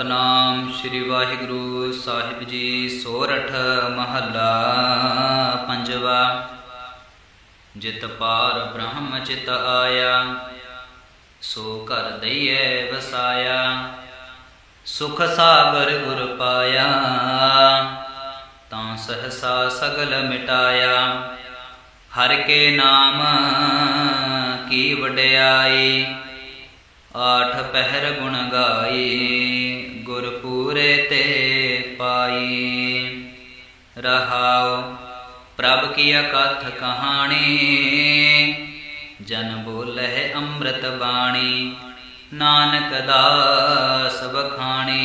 ਸਤਨਾਮ ਸ੍ਰੀ ਵਾਹਿਗੁਰੂ ਸਾਹਿਬ ਜੀ ਸੋਰਠ ਮਹੱਲਾ ਪੰਜਵਾ। ਜਿਤ ਪਾਰ ਬ੍ਰਹਮ ਚਿਤ ਆਇਆ, ਸੋ ਕਰ ਦਈਐ ਵਸਾਇਆ, ਸੁਖ ਸਾਗਰ ਗੁਰ ਪਾਇਆ, ਤਾਂ ਸਹਸਾ ਸਗਲ ਮਿਟਾਇਆ। ਹਰ ਕੇ ਨਾਮ ਕੀ ਵਡਿਆਈ, ਆਠ ਪਹਿਰ ਗੁਣ ਗਾਈ। ਗੁਰ ਪੂਰੇ ਤੇ ਪਾਈ। ਰਹਾਉ ਪ੍ਰਭ ਕੀ ਅਕਥ ਕਹਾਣੀ। ਜਨ ਬੋਲਹਿ ਅੰਮ੍ਰਿਤ ਬਾਣੀ। ਨਾਨਕ ਦਾਸ ਬਖਾਣੀ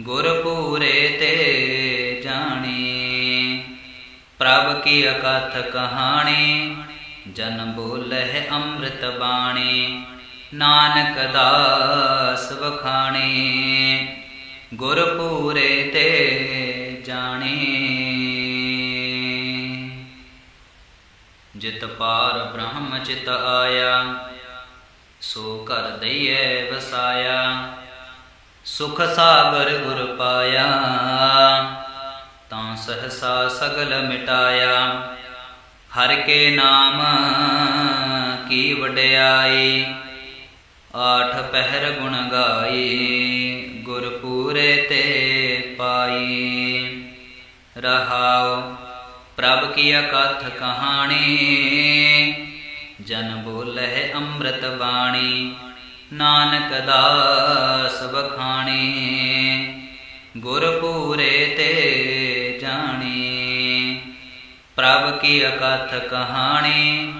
ਗੁਰ ਪੂਰੇ ਤੇ ਜਾਣੀ। ਪ੍ਰਭ ਕੀ ਅਕਥ ਕਹਾਣੀ। ਜਨ ਬੋਲਹਿ ਅੰਮ੍ਰਿਤ ਬਾਣੀ। ਨਾਨਕ ਦਾਸ ਵਖਾਣੀ ਗੁਰ ਪੂਰੇ ਤੇ ਜਾਣੇ। ਜਿਤ ਪਾਰ ਬ੍ਰਹਮ ਚਿਤ ਆਇਆ, ਸੋ ਕਰ ਦਈਐ ਵਸਾਇਆ। ਸੁਖ ਸਾਗਰ ਗੁਰ ਪਾਇਆ, ਤਾਂ ਸਹਸਾ ਸਗਲ ਮਿਟਾਇਆ। ਹਰ ਕੇ ਨਾਮ ਕੀ ਵਡਿਆਈ ਆਠ ਪਹਿਰ ਗੁਣ ਗਾਈ ਗੁਰ ਪੂਰੇ ਤੇ ਪਾਈ। ਰਹਾਉ ਪ੍ਰਭ ਕੀ ਅਕਥ ਕਹਾਣੀ, ਜਨ ਬੋਲਹਿ ਅੰਮ੍ਰਿਤ ਬਾਣੀ। ਨਾਨਕ ਦਾਸ ਬਖਾਣੀ ਗੁਰ ਪੂਰੇ ਤੇ ਜਾਣੀ। ਪ੍ਰਭ ਕੀ ਅਕਥ ਕਹਾਣੀ,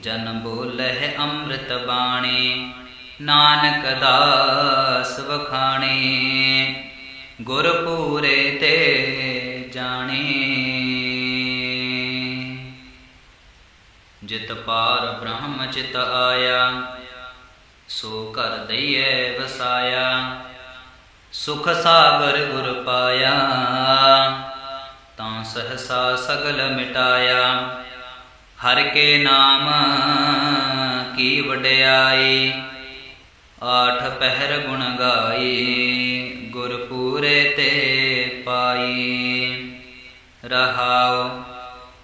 ਜਨ ਬੋਲਹਿ ਅੰਮ੍ਰਿਤ ਬਾਣੀ। ਨਾਨਕ ਦਾਸ ਵਖਾਣੇ ਗੁਰ ਪੂਰੇ ਤੇ ਜਾਣੇ। ਜਿਤ ਪਾਰ ਬ੍ਰਹਮ ਚਿਤ ਆਇਆ, ਸੋ ਕਰ ਦਈਏ ਵਸਾਇਆ। ਸੁਖ ਸਾਗਰ ਗੁਰ ਪਾਇਆ, ਤਾਂ ਸਹਸਾ ਸਗਲ ਮਿਟਾਇਆ। ਹਰ ਕੇ ਨਾਮ ਕੀ ਵਡਿਆਈ ਆਠ ਪਹਿਰ ਗੁਣ ਗਾਈ ਗੁਰ ਪੂਰੇ ਤੇ ਪਾਈ। ਰਹਾਉ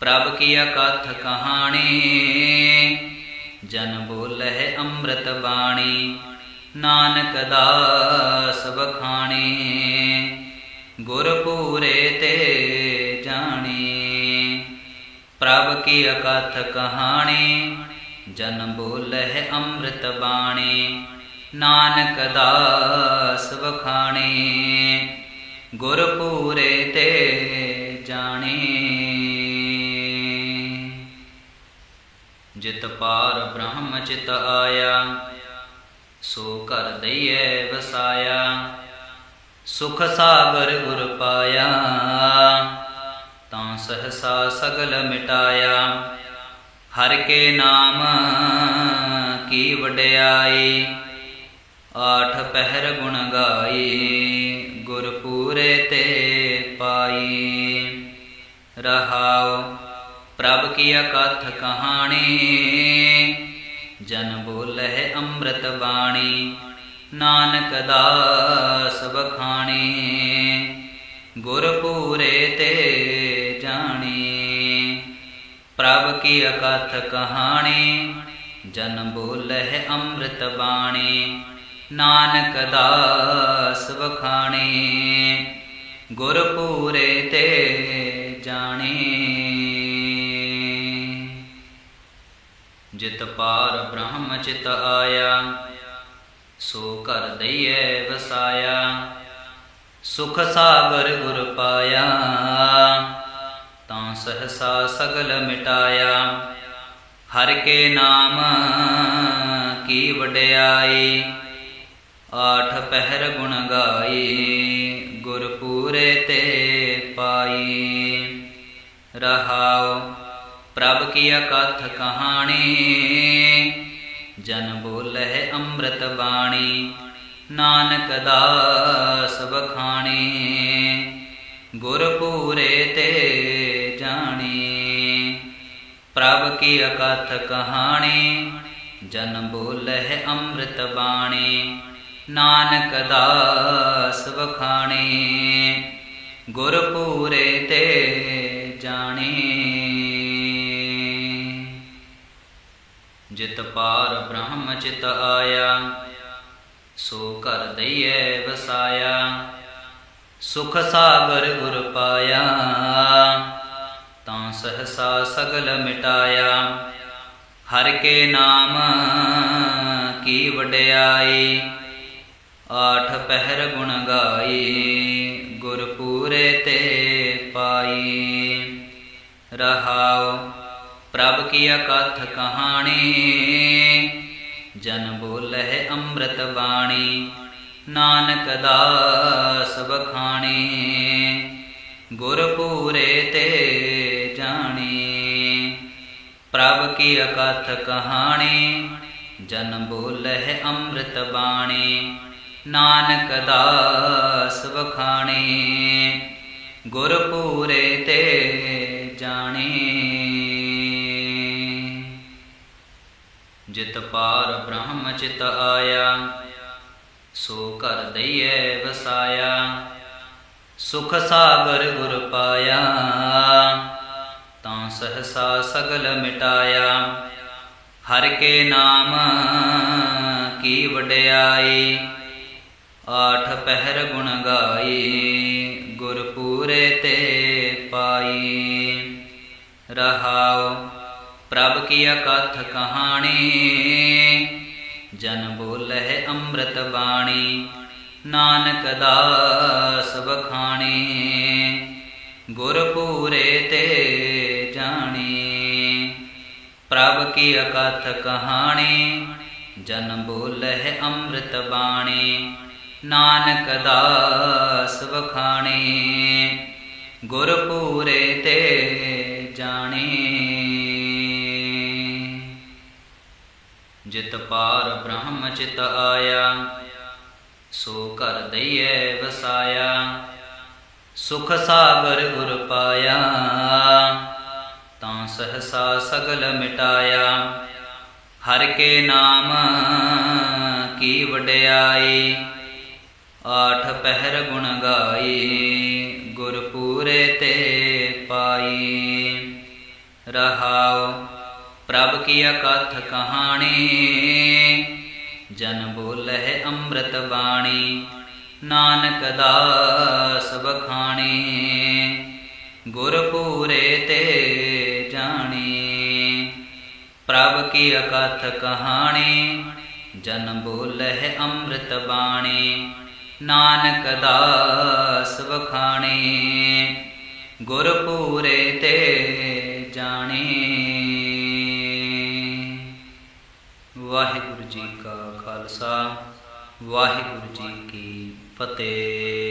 ਪ੍ਰਭ ਕੀ ਅਕਥ ਕਹਾਣੀ, ਜਨ ਬੋਲਹਿ ਅੰਮ੍ਰਿਤ ਬਾਣੀ। ਨਾਨਕ ਦਾਸ ਬਖਾਣੀ ਗੁਰ ਪੂਰੇ ਤੇ ਜਾਣੀ। ਪ੍ਰਭ ਕੀ ਅਕਥ ਕਹਾਣੀ, ਜਨ ਬੋਲਹਿ ਅੰਮ੍ਰਿਤ ਬਾਣੀ। ਨਾਨਕ ਦਾਸ ਵਖਾਣੇ ਗੁਰ ਪੂਰੇ ਤੇ ਜਾਣੇ। ਜਿਤ ਪਾਰ ਬ੍ਰਹਮ ਚਿਤ ਆਇਆ, ਸੋ ਕਰ ਦਈਏ ਵਸਾਇਆ। ਸੁਖ ਸਾਗਰ ਗੁਰ ਪਾਇਆ, ਤਾਂ ਸਹਸਾ ਸਗਲ ਮਿਟਾਇਆ। ਹਰ ਕੇ ਨਾਮ ਕੀ ਵਡਿਆਈ ਆਠ ਪਹਿਰ ਗੁਣ ਗਾਈ ਗੁਰ ਪੂਰੇ ਤੇ ਪਾਈ। ਰਹਾਉ ਪ੍ਰਭ ਕੀ ਅਕਥ ਕਹਾਣੀ, ਜਨ ਬੋਲਹਿ ਅੰਮ੍ਰਿਤ ਬਾਣੀ। ਨਾਨਕ ਦਾਸ ਬਖਾਣੀ ਗੁਰ ਪੂਰੇ ਤੇ ਜਾਣੀ। ਪ੍ਰਭ ਕੀ ਅਕਥ ਕਹਾਣੀ, ਜਨ ਬੋਲਹਿ ਅੰਮ੍ਰਿਤ ਬਾਣੀ। ਨਾਨਕ ਦਾਸ ਵਖਾਣੇ ਗੁਰ ਪੂਰੇ ਤੇ ਜਾਣੇ। ਜਿਤ ਪਾਰ ਬ੍ਰਹਮ ਚਿਤ ਆਇਆ, ਸੋ ਕਰ ਦਈਐ ਵਸਾਇਆ। ਸੁਖ ਸਾਗਰ ਗੁਰ ਪਾਇਆ, ਤਾਂ ਸਹਸਾ ਸਗਲ ਮਿਟਾਇਆ। ਹਰ ਕੇ ਨਾਮ ਕੀ ਵਡਿਆਈ ਆਠ ਪਹਿਰ ਗੁਣ ਗਾਈ ਗੁਰ ਪੂਰੇ ਤੇ ਪਾਈ। ਰਹਾਉ ਪ੍ਰਭ ਕੀ ਅਕਥ ਕਹਾਣੀ, ਜਨ ਬੋਲਹਿ ਅੰਮ੍ਰਿਤ ਬਾਣੀ। ਨਾਨਕ ਦਾਸ ਬਖਾਣੀ ਗੁਰ ਪੂਰੇ ਤੇ ਜਾਣੀ। ਪ੍ਰਭ ਕੀ ਅਕਥ ਕਹਾਣੀ, ਜਨ ਬੋਲਹਿ ਅੰਮ੍ਰਿਤ ਬਾਣੀ। ਨਾਨਕ ਦਾਸ ਵਖਾਣੇ ਗੁਰ ਪੂਰੇ ਤੇ ਜਾਣੇ। ਜਿਤ ਪਾਰ ਬ੍ਰਹਮ ਚਿਤ ਆਇਆ, ਸੋ ਕਰ ਦਈਏ ਵਸਾਇਆ। ਸੁਖ ਸਾਗਰ ਗੁਰ ਪਾਇਆ, ਤਾਂ ਸਹਸਾ ਸਗਲ ਮਿਟਾਇਆ। ਹਰ ਕੇ ਨਾਮ ਕੀ ਵਡਿਆਈ ਆਠ ਪਹਿਰ ਗੁਣ ਗਾਈ ਗੁਰ ਪੂਰੇ ਤੇ ਪਾਈ। ਰਹਾਉ ਪ੍ਰਭ ਕੀ ਅਕਥ ਕਹਾਣੀ, ਜਨ ਬੋਲਹਿ ਅੰਮ੍ਰਿਤ ਬਾਣੀ। ਨਾਨਕ ਦਾਸ ਬਖਾਣੀ ਗੁਰ ਪੂਰੇ ਤੇ ਜਾਣੀ। ਪ੍ਰਭ ਕੀ ਅਕਥ ਕਹਾਣੀ, ਜਨ ਬੋਲਹਿ ਅੰਮ੍ਰਿਤ ਬਾਣੀ। ਨਾਨਕ ਦਾਸ ਵਖਾਣੇ ਗੁਰ ਪੂਰੇ ਤੇ ਜਾਣੇ। ਜਿਤ ਪਾਰ ਬ੍ਰਹਮ ਚਿਤ ਆਇਆ, ਸੋ ਕਰ ਦਈਏ ਵਸਾਇਆ। ਸੁਖ ਸਾਗਰ ਗੁਰ ਪਾਇਆ, ਤਾਂ ਸਹਸਾ ਸਗਲ ਮਿਟਾਇਆ। ਹਰ ਕੇ ਨਾਮ ਕੀ ਵਡਿਆਈ ਆਠ ਪਹਿਰ ਗੁਣ ਗਾਈ ਗੁਰ ਪੂਰੇ ਤੇ ਪਾਈ। ਰਹਾਉ ਪ੍ਰਭ ਕੀ ਅਕਥ ਕਹਾਣੀ, ਜਨ ਬੋਲਹਿ ਅੰਮ੍ਰਿਤ ਬਾਣੀ। ਨਾਨਕ ਦਾਸ ਬਖਾਣੀ ਗੁਰ ਪੂਰੇ ਤੇ ਜਾਣੀ। ਪ੍ਰਭ ਕੀ ਅਕਥ ਕਹਾਣੀ, ਜਨ ਬੋਲਹਿ ਅੰਮ੍ਰਿਤ ਬਾਣੀ। ਨਾਨਕ ਦਾਸ ਵਖਾਣੇ ਗੁਰ ਪੂਰੇ ਤੇ ਜਾਣੇ। ਜਿਤ ਪਾਰ ਬ੍ਰਹਮ ਚਿਤ ਆਇਆ, ਸੋ ਕਰ ਦਈਏ ਵਸਾਇਆ। ਸੁਖ ਸਾਗਰ ਗੁਰ ਪਾਇਆ, ਤਾਂ ਸਹਸਾ ਸਗਲ ਮਿਟਾਇਆ। ਹਰ ਕੇ ਨਾਮ ਕੀ ਵਡਿਆਈ ਆਠ ਪਹਿਰ ਗੁਣ ਗਾਈ ਗੁਰ ਪੂਰੇ ਤੇ ਪਾਈ। ਰਹਾਉ ਪ੍ਰਭ ਕੀ ਅਕਥ ਕਹਾਣੀ, ਜਨ ਬੋਲਹਿ ਅੰਮ੍ਰਿਤ ਬਾਣੀ। ਨਾਨਕ ਦਾਸ ਬਖਾਣੀ ਗੁਰ ਪੂਰੇ ਤੇ ਜਾਣੀ। ਪ੍ਰਭ ਕੀ ਅਕਥ ਕਹਾਣੀ, ਜਨ ਬੋਲਹਿ ਅੰਮ੍ਰਿਤ ਬਾਣੀ। ਨਾਨਕ ਦਾਸ ਵਖਾਣੇ ਗੁਰ ਪੂਰੇ ਤੇ ਜਾਣੇ। ਵਾਹਿਗੁਰੂ ਜੀ ਕਾ ਖਾਲਸਾ, ਵਾਹਿਗੁਰੂ ਜੀ ਕੀ ਫਤਿਹ।